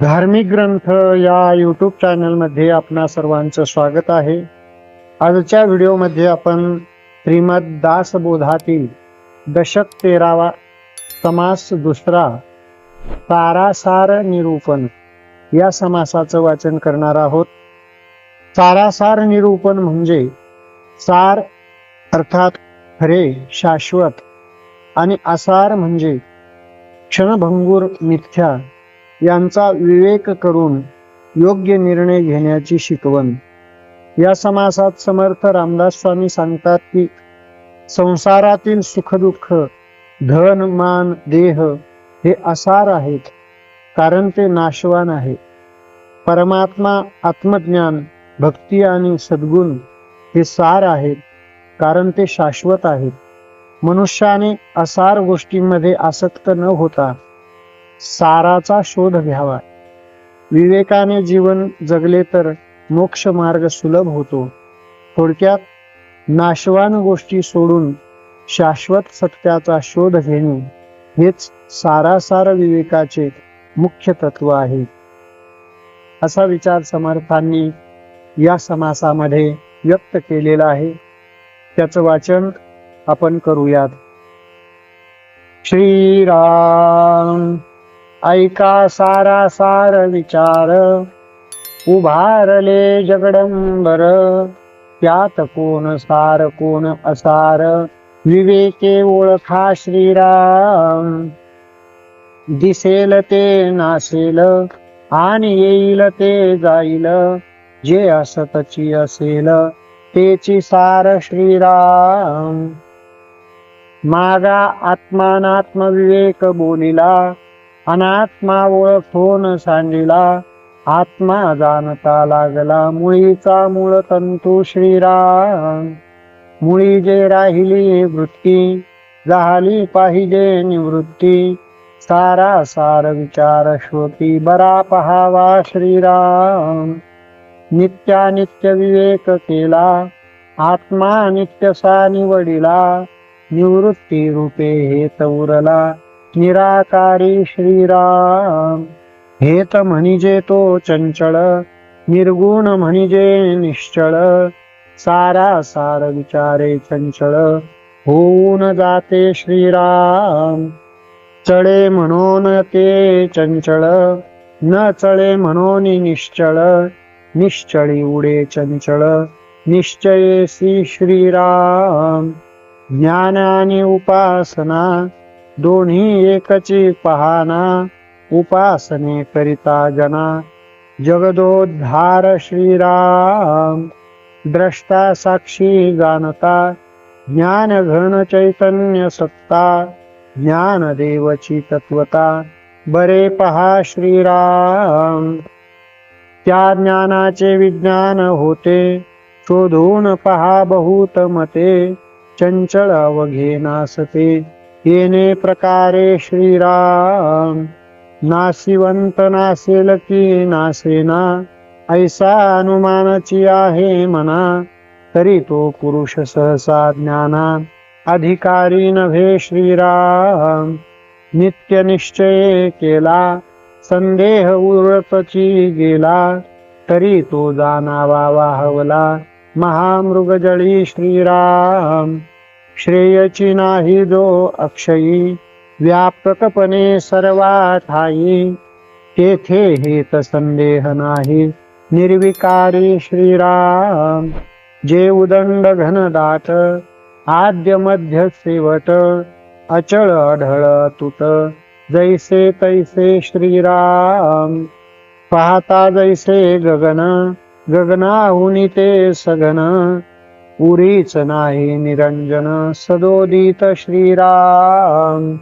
धार्मिक ग्रंथ या यूट्यूब चॅनलमध्ये आपणा सर्वांचं स्वागत आहे. आजच्या व्हिडिओमध्ये आपण श्रीमद दासबोधातील दशक तेरावा समास दुसरा सारासार निरूपण या समासाचं वाचन करणार आहोत. सारासार निरूपण म्हणजे सार अर्थात खरे शाश्वत आणि आसार म्हणजे क्षणभंगूर मिथ्या यांचा विवेक करून योग्य निर्णय घेण्याची शिकवण. या समासात समर्थ रामदास स्वामी सांगतात की संसारातील सुखदुःख धन मान देह हे असार आहेत कारण ते नाशवान आहे. परमात्मा आत्मज्ञान भक्ती आणि सद्गुण हे सार आहेत कारण ते शाश्वत आहेत. मनुष्याने असार गोष्टींमध्ये आसक्त न होता साराचा शोध घ्यावा. विवेकाने जीवन जगले तर मोक्ष मार्ग सुलभ होतो. थोडक्यात नाशवान गोष्टी सोडून शाश्वत सत्याचा शोध घेणे हेच सारासार विवेकाचे मुख्य तत्व आहे. असा विचार समर्थांनी या समासामध्ये व्यक्त केलेला आहे. त्याचं वाचन आपण करूयात. श्रीराम ऐका सारा सार विचार. उभारले जगडंबर. त्यात कोण सार कोण असार? विवेके ओळखा श्रीराम. दिसेल ते नासेल आणि येईल ते जाईल. जे असतची असेल तेची सार श्रीराम. मागा आत्मानात्म विवेक बोलिला. अनात्मा ओळखून सांडिला आत्मा जाणता लागला मुळीचा मूळ तंतू श्रीराम. मुळी जे राहिली वृत्ती झाली पाहिजे निवृत्ती सारा सार विचार श्रोती बरा पहावा श्रीराम. नित्यानित्य विवेक केला आत्मा नित्यसा निवडिला निवृत्ती रूपे हेत उरला निराकारी श्रीराम। हेत म्हणजे तो चंचळ निर्गुण म्हणजे निश्चळ। सारा सार विचारे चंचळ होऊन जाते श्रीराम। चळे म्हणून ते चंचळ न चळे म्हणून निश्चळ। निश्चळी उडे चंचळ निश्चयेसी श्रीराम। ज्ञान उपासना दोन्ही एकची पहाना उपासने करिता जना. जगदोद्धार श्रीराम द्रष्टा साक्षी जाणता ज्ञान घन चैतन्य सत्ता ज्ञान देवची तत्वता. बरे पहा श्रीराम. त्या ज्ञानाचे विज्ञान होते शोधून पहा बहुत मते चंचळ अवघे नासते. येणे प्रकारे श्रीराम. नाशिवंत नासेल की नासेना. ऐसा अनुमानाची आहे मना. तरी तो पुरुष सहसा ज्ञाना. अधिकारी नव्हे श्रीराम. नित्य निश्चय केला. संदेह उरतची गेला. तरी तो जाणावा वाहवला. महामृगजळी श्रीराम. श्रेयची नाही जो अक्षयी व्यापकपणे सर्वा ठाई तेथे हित संदेह नाही निर्विकारी श्रीराम. जे उदंड घनदाट आद्य मध्य शेवट अचळ अढळ तुट जैसे तैसे श्रीराम. पाहता जैसे गगन गगनाहुनी ते सगन पुरीच नाही निरंजन सदोदित श्रीराम.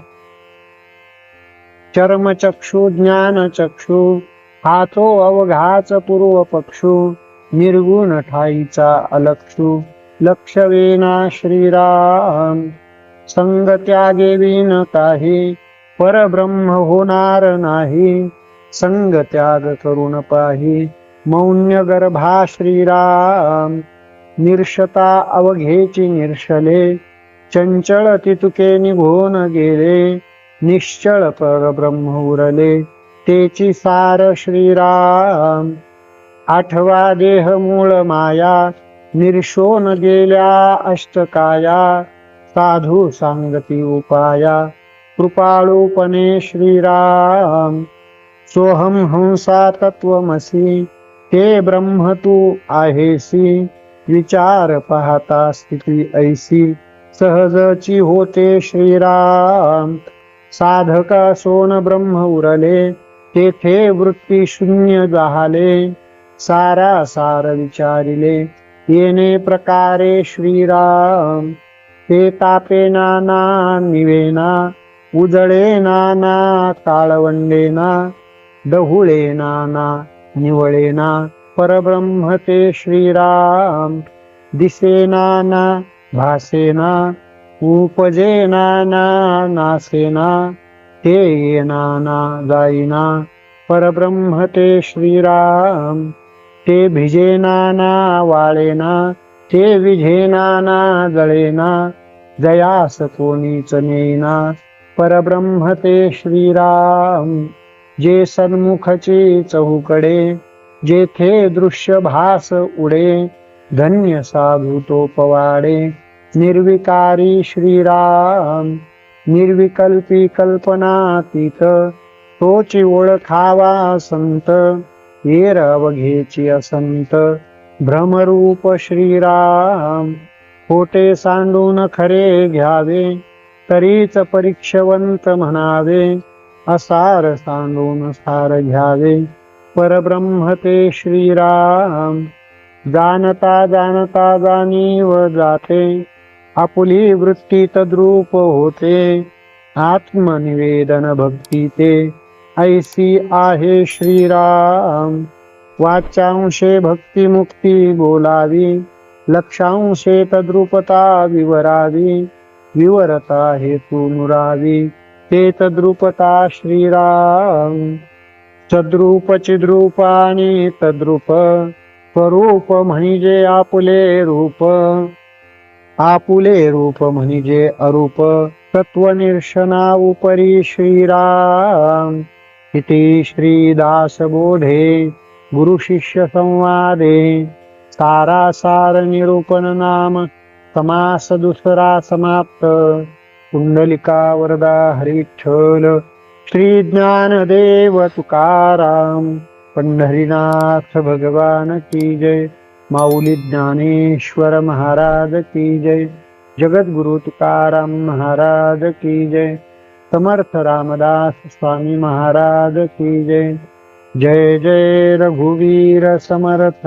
चर्मचक्षु ज्ञानचक्षु हातो अवघाच पूर्व पक्षु निर्गुण ठाईचा अलक्षु लक्षवेना श्रीराम. संग त्यागे विन काही परब्रह्म होणार नाही. संग त्याग करून पाही मौन्य गर्भा श्रीराम. निर्षता अवघेची निर्षले चंचळ तितुके निघून गेले निश्चळ परब्रह्म उरले तेची सार श्रीराम. आठवा देह मूळ माया निर्शोन गेल्या अष्टकाया साधू सांगती उपाया कृपाळूपणे श्रीराम. सोहम हंसा तत्वमसी ते ब्रह्म तू आहेसी. विचार पाहता स्थिती ऐसी. सहजची होते श्रीराम. साधका सोन ब्रह्म उरले तेथे वृत्ती शून्य जाहले. सारा सार विचारिले येणे प्रकारे श्रीराम. ते तापे नाना निवेना उजळे नाना काळवंडेना डहुळे नाना निवळेना. परब्रह्म ते श्रीराम. दिसेना भासेना उपजेना नासेना ते येना जाईना परब्रह्म ते श्रीराम. ते भिजेना वाळेना ते विझेना जळेना जयास कोणीच नेना परब्रह्म ते श्रीराम. जे सन्मुखचे चहूकडे जेथे दृश्य भास उडे धन्य साधू तो पवाडे निर्विकारी श्रीराम निर्विकल्पी कल्पनातीत तोची ओळखावा संत येर अवघेची असंत. भ्रमरूप श्रीराम खोटे सांडून खरे घ्यावे तरीच परीक्षवंत म्हणावे असार सांडून सार घ्यावे. परब्रह्म ते श्रीराम. जाणता जाणता जाणीव जाते. आपुली वृत्ती तद्रूप होते. आत्मनिवेदन भक्ती ते ऐसी आहे श्रीराम. वाचांशे भक्ती मुक्ती बोलावी. लक्षांशे तद्रुपता विवरावी. विवरता हेतू नुरावी. ते तद्रुपता श्रीराम. सद्रूप चिद्रूप आणि तद्रूप स्वरूप म्हणजे आपुले रूप. आपुले रूप म्हणजे अरूप तत्वनिर्शना उपरी श्रीराम. इति श्रीदास बोधे गुरु शिष्य संवादे सारासार निरूपण नाम समास दुसरा समाप्त. कुंडलिका वरदा हरिठ्ठल श्री ज्ञानदेव तुकाराम पंढरीनाथ भगवान की जय माऊली ज्ञानेश्वर महाराज की जय जगद्गुरु तुकाराम महाराज की जय समर्थ रामदास स्वामी महाराज की जय जय जय रघुवीर समर्थ।